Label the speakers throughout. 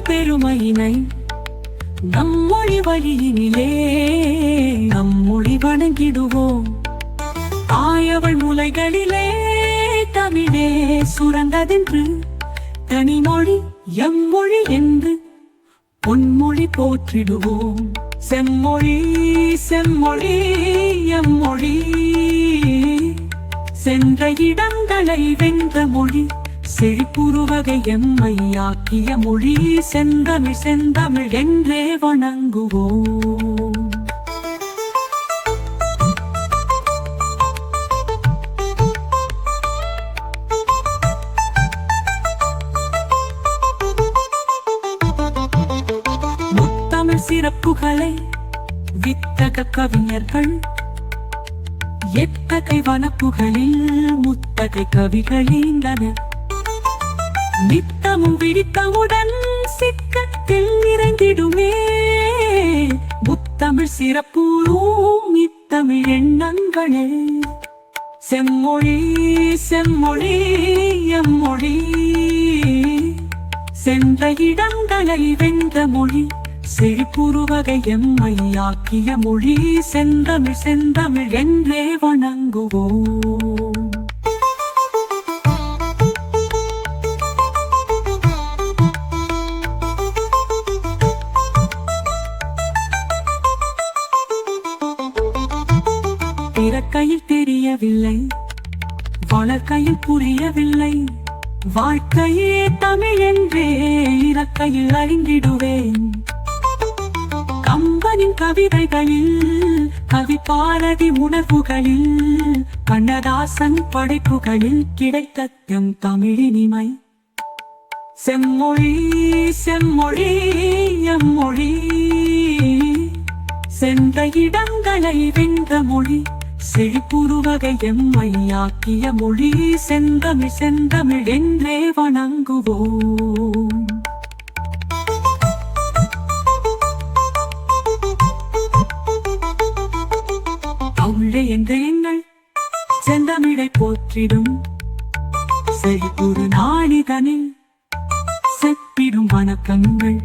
Speaker 1: தமிழ் பெருமையினை நம் மொழி வழியினிலே நம் மொழி வணங்கிடுவோம். ஆயவள் முலைகளிலே தமிழே சுரந்ததென்று தனிமொழி எம் மொழி என்று பொன்மொழி போற்றிடுவோம். செம்மொழி செம்மொழி எம்மொழி சென்ற இடங்களை வென்ற மொழி செழிப்புருவகை எம்மையாக்கிய மொழி செந்தமிழ் செந்தமிழ் என்றே வணங்குவோம். முத்தமிழ் சிறப்புகளை வித்தக கவிஞர்கள் எத்தகை வனப்புகளில் முத்தகை கவிகளீந்தனர் நித்தமும் விழித்தவுடன் சிக்கத்தில் நிறைந்திடுமே. புத்தமிழ் சிறப்பூரும் இத்தமிழ் எண்ணங்களே. செம்மொழி செம்மொழி எம்மொழி. சென்ற இடங்களை வென்ற மொழி செழிப்புருவகை எம்மையாக்கிய மொழி செந்தமிழ் செந்தமிழ் என்றே வணங்குவோம். பிறக்கையில் தெரியவில்லை. வளர்க்கையில் புரியவில்லை. வாழ்க்கையே தமிழ் என்றே இறக்கையில் அறிந்திடுவேன் கம்பனின் கவிதைகளில் கவிப்பாரதி உணர்வுகளில் கண்ணதாசன் படைப்புகளில் கிடைத்த எம் தமிழினிமை செம்மொழி செம்மொழி எம்மொழி சென்ற இடங்களை வென்ற மொழி. செழிப்புருவகை எம்மையாக்கிய மொழி செந்தமிழ் செந்தமிழ் என்றே வணங்குவோம். தமிழை என்ற எண்ணல் செந்தமிழை போற்றிடும். செழிப்புறு நாளிதனில் செப்பிடும் வணக்கங்கள்.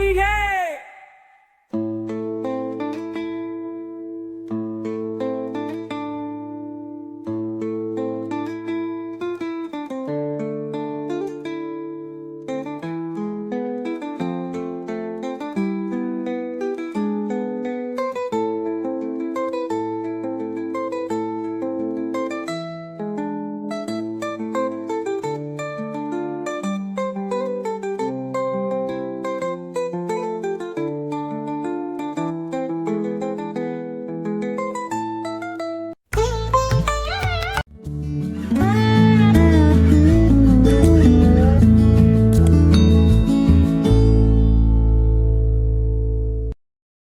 Speaker 1: தமிழே தமிழே தாயே தமிழே